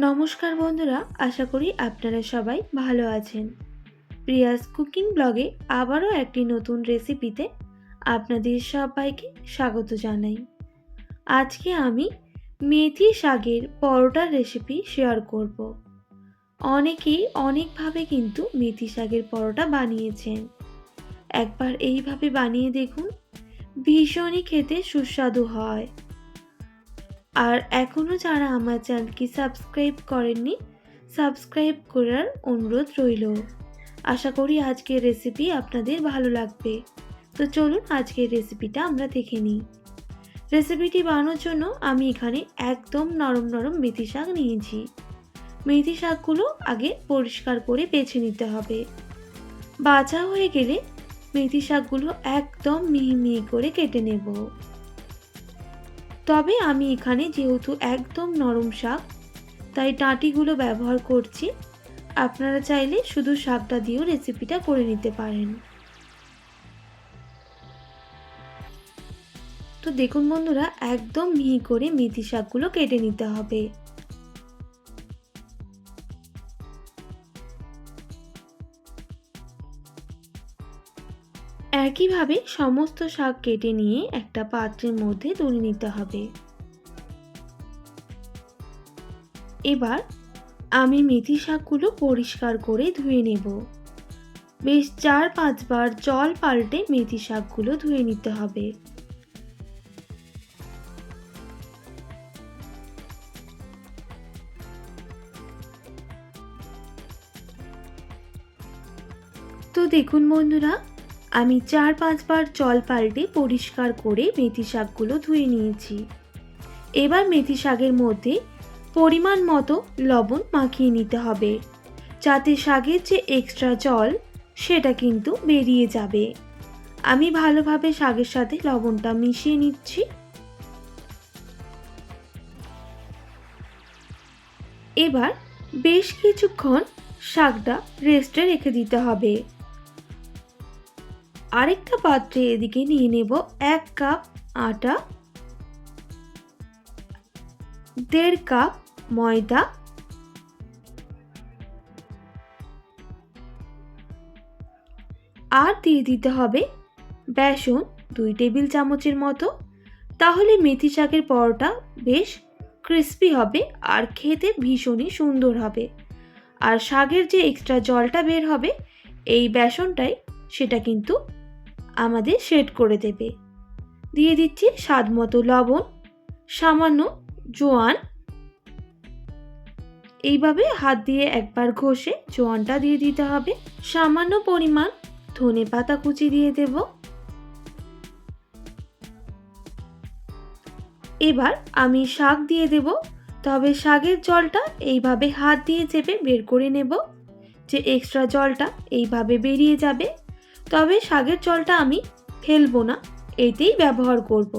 নমস্কার বন্ধুরা, আশা করি আপনারা সবাই ভালো আছেন। প্রিয়াস কুকিং ব্লগে আবারও একটি নতুন রেসিপিতে আপনাদের সবাইকে স্বাগত জানাই। আজকে আমি মেথি শাকের পরোটার রেসিপি শেয়ার করব। অনেকেই অনেকভাবে কিন্তু মেথি শাকের পরোটা বানিয়েছেন। একবার এইভাবে বানিয়ে দেখুন, ভীষণই খেতে সুস্বাদু হয়। আর এখনও যারা আমার চ্যানেলকে সাবস্ক্রাইব করেননি, সাবস্ক্রাইব করার অনুরোধ রইল। আশা করি আজকের রেসিপি আপনাদের ভালো লাগবে। তো চলুন আজকের রেসিপিটা আমরা দেখে নিই। রেসিপিটি বানানোর জন্য আমি এখানে একদম নরম নরম মেথি শাক নিয়েছি। মেথি শাকগুলো আগে পরিষ্কার করে বেছে নিতে হবে। বাছা হয়ে গেলে মেথি শাকগুলো একদম মিহি মিহি করে কেটে নেব। তবে আমি এখানে যেহেতু একদম নরম শাক, তাই ডাঁটিগুলো ব্যবহার করছি। আপনারা চাইলে শুধু শাকটা দিয়েও রেসিপিটা করে নিতে পারেন। তো দেখুন বন্ধুরা, একদম মিহি করে মেথি শাকগুলো কেটে নিতে হবে। একইভাবে সমস্ত শাক কেটে নিয়ে একটা পাত্রের মধ্যে তুলে নিতে হবে। এবার আমি মেথি শাকগুলো পরিষ্কার করে ধুয়ে নেব। বেশ চার পাঁচবার জল পাল্টে মেথি শাকগুলো ধুয়ে নিতে হবে। তো দেখুন বন্ধুরা আমি চার পাঁচবার জল পাল্টে পরিষ্কার করে মেথি শাকগুলো ধুয়ে নিয়েছি। এবার মেথি শাকের মধ্যে পরিমাণ মতো লবণ মাখিয়ে নিতে হবে, যাতে শাকের যে এক্সট্রা জল সেটা কিন্তু বেরিয়ে যাবে। আমি ভালোভাবে শাকের সাথে লবণটা মিশিয়ে নিচ্ছি। এবার বেশ কিছুক্ষণ শাকটা রেস্টে রেখে দিতে হবে। আরেকটা পাত্রে এদিকে নিয়ে নেব এক কাপ আটা, দেড় কাপ ময়দা, আর দিয়ে দিতে হবে বেসন দুই টেবিল চামচের মতো। তাহলে মেথি শাকের পরোটা বেশ ক্রিস্পি হবে আর খেতে ভীষণই সুন্দর হবে। আর শাকের যে এক্সট্রা জলটা বের হবে, এই বেসনটাই সেটা কিন্তু আমাদের সেট করে দেবে। দিয়ে দিচ্ছি স্বাদ মতো লবণ, সামান্য জোয়ান। এইভাবে হাত দিয়ে একবার ঘষে জোয়ানটা দিয়ে দিতে হবে। সামান্য পরিমাণ ধনে পাতা কুচি দিয়ে দেব। এবার আমি শাক দিয়ে দেব, তবে শাকের জলটা এইভাবে হাত দিয়ে চেপে বের করে নেব। যে এক্সট্রা জলটা এইভাবে বেরিয়ে যাবে। তবে শাকের জলটা আমি ফেলব না, এতেই ব্যবহার করব।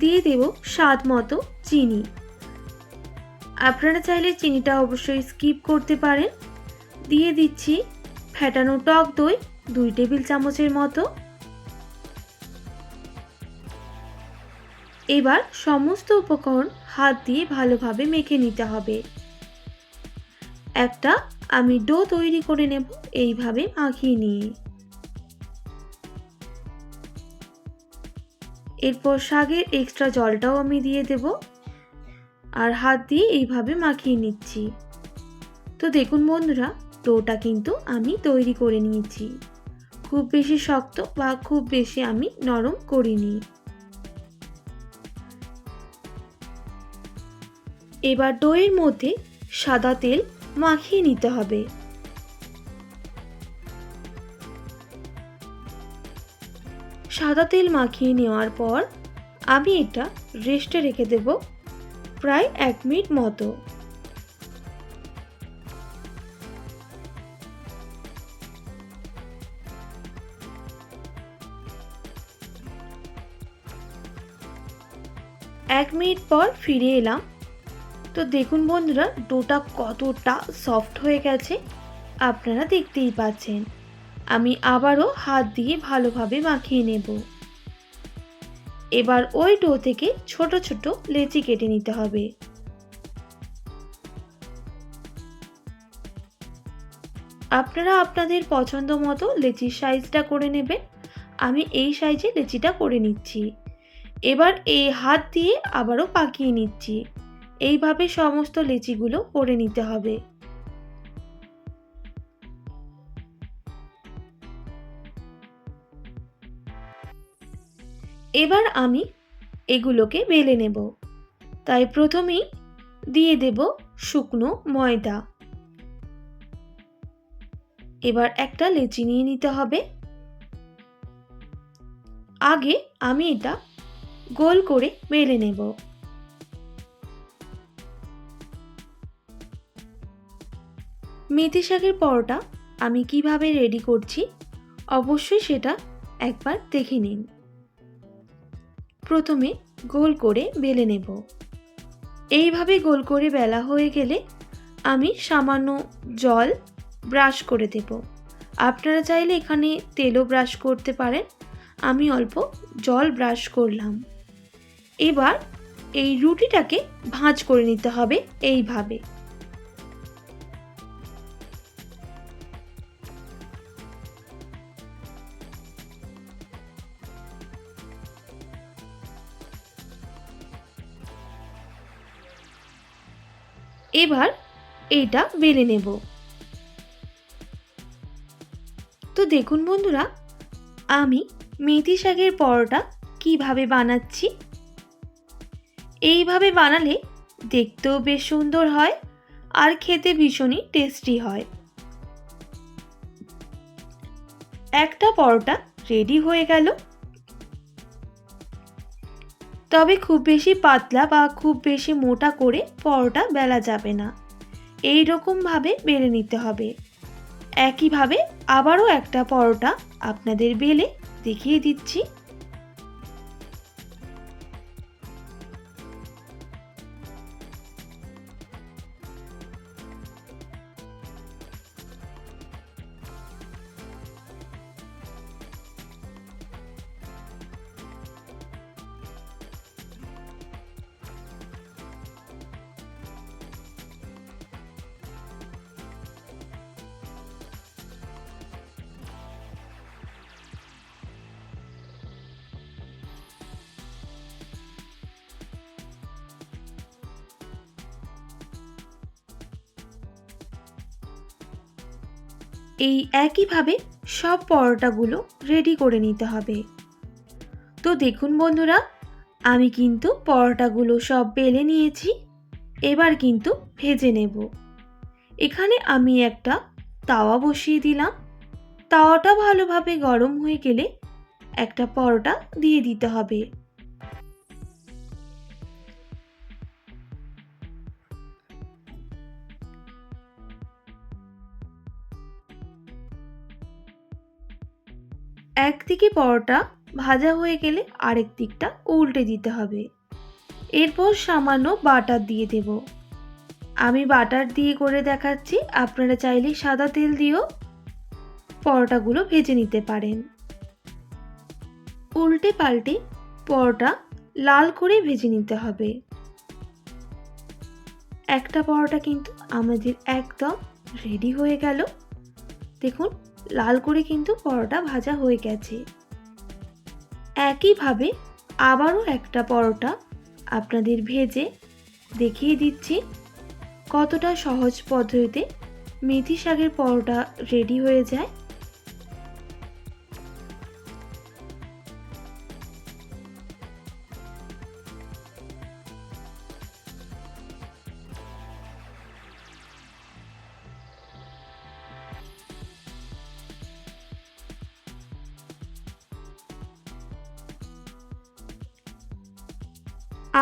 দিয়ে দেব স্বাদ মতো চিনি। আপনারা চাইলে চিনিটা অবশ্যই স্কিপ করতে পারেন। দিয়ে দিচ্ছি ফ্যাটানো টক দই দুই টেবিল চামচের মতো। এবার সমস্ত উপকরণ হাত দিয়ে ভালোভাবে মেখে নিতে হবে। একটা আমি ডো তৈরি করে নেব, এইভাবে মাখিয়ে নিয়ে। এরপর শাকের এক্সট্রা জলটাও আমি দিয়ে দেব আর হাত দিয়ে এইভাবে মাখিয়ে নিচ্ছি। তো দেখুন বন্ধুরা, ডোটা কিন্তু আমি তৈরি করে নিয়েছি। খুব বেশি শক্ত বা খুব বেশি আমি নরম করিনি। এবার ডোয়ের মধ্যে সাদা তেল মাখিয়ে নিতে হবে। সাদা তেল মাখিয়ে নেওয়ার পর আমি এটা রেস্টে রেখে দেব প্রায় এক মিনিট মতো। এক মিনিট পর ফিরে এলাম তো দেখুন বন্ধুরা, ডোটা কতটা সফট হয়ে গেছে, আপনারা দেখতেই পাচ্ছেন। আমি আবারও হাত দিয়ে ভালোভাবে মাখিয়ে নেব। এবার ওই ডো থেকে ছোট ছোট লেচি কেটে নিতে হবে। আপনারা আপনাদের পছন্দ মতো লেচির সাইজটা করে নেবেন। আমি এই সাইজে লেচিটা করে নিচ্ছি। এবার এই হাত দিয়ে আবারও পাকিয়ে নিচ্ছি। এইভাবে সমস্ত লেচিগুলো করে নিতে হবে। এবার আমি এগুলোকে বেলে নেব। তাই প্রথমেই দিয়ে দেব শুকনো ময়দা। এবার একটা লেচি নিয়ে নিতে হবে। আগে আমি এটা গোল করে বেলে নেব। মেথি শাকের পরোটা আমি কীভাবে রেডি করছি? অবশ্যই সেটা একবার দেখে নিন। প্রথমে গোল করে বেলে নেব। এইভাবে গোল করে বেলা হয়ে গেলে আমি সামান্য জল ব্রাশ করে দেব। আপনারা চাইলে এখানে তেলও ব্রাশ করতে পারেন। আমি অল্প জল ব্রাশ করলাম। এবার এই রুটিটাকে ভাঁজ করে নিতে হবে এইভাবে। এবার এইটা বেলে নেব। তো দেখুন বন্ধুরা, আমি মেথি শাকের পরোটা কীভাবে বানাচ্ছি? এইভাবে বানালে দেখতেও বেশ সুন্দর হয় আর খেতে ভীষণই টেস্টি হয়। একটা পরোটা রেডি হয়ে গেল। তবে খুব বেশি পাতলা বা খুব বেশি মোটা করে পরোটা বেলা যাবে না। এই রকমভাবে বেলে নিতে হবে। একইভাবে আবারও একটা পরোটা আপনাদের বেলে দেখিয়ে দিচ্ছি। এই একইভাবে সব পরোটাগুলো রেডি করে নিতে হবে। তো দেখুন বন্ধুরা, আমি কিন্তু পরোটাগুলো সব বেলে নিয়েছি, এবার কিন্তু ভেজে নেব। এখানে আমি একটা তাওয়া বসিয়ে দিলাম। তাওয়াটা ভালোভাবে গরম হয়ে গেলে একটা পরোটা দিয়ে দিতে হবে। একদিকে পরোটা ভাজা হয়ে গেলে আরেক দিকটা উল্টে দিতে হবে। এরপর সামান্য বাটার দিয়ে দেব। আমি বাটার দিয়ে করে দেখাচ্ছি, আপনারা চাইলে সাদা তেল দিয়েও পরোটাগুলো ভেজে নিতে পারেন। উল্টে পাল্টে পরোটা লাল করে ভেজে নিতে হবে। একটা পরোটা কিন্তু আমাদের একদম রেডি হয়ে গেল। দেখুন লাল করে কিন্তু পরোটা ভাজা হয়ে গেছে। একইভাবে আবারও একটা পরোটা আপনাদের ভেজে দেখিয়ে দিচ্ছি। কতটা সহজ পদ্ধতিতে মেথি শাকের পরোটা রেডি হয়ে যায়।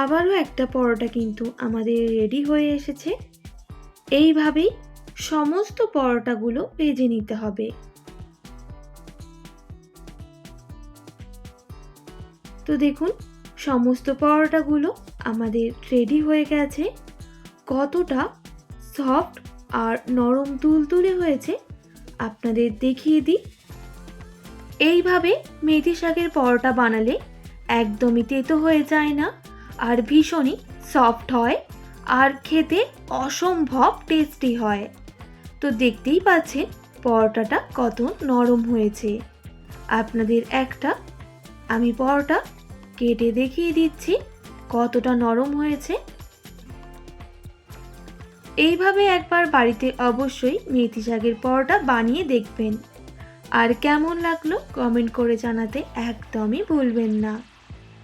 আবারও একটা পরোটা কিন্তু আমাদের রেডি হয়ে এসেছে। এইভাবেই সমস্ত পরোটাগুলো ভেজে নিতে হবে। তো দেখুন, সমস্ত পরোটাগুলো আমাদের রেডি হয়ে গেছে। কতটা সফট আর নরম তুলতুলে হয়েছে আপনাদের দেখিয়ে দিই। এইভাবে মেথি শাকের পরোটা বানালে একদমই তেতো হয়ে যায় না। আর ভীষণই সফট হয় আর খেতে অসম্ভব টেস্টি হয়। তো দেখতেই পাচ্ছেন পরোটাটা কত নরম হয়েছে। আপনাদের একটা আমি পরোটা কেটে দেখিয়ে দিচ্ছি কতটা নরম হয়েছে। এইভাবে একবার বাড়িতে অবশ্যই মেথি শাকের পরোটা বানিয়ে দেখবেন। আর কেমন লাগল কমেন্ট করে জানাতে একদমই ভুলবেন না।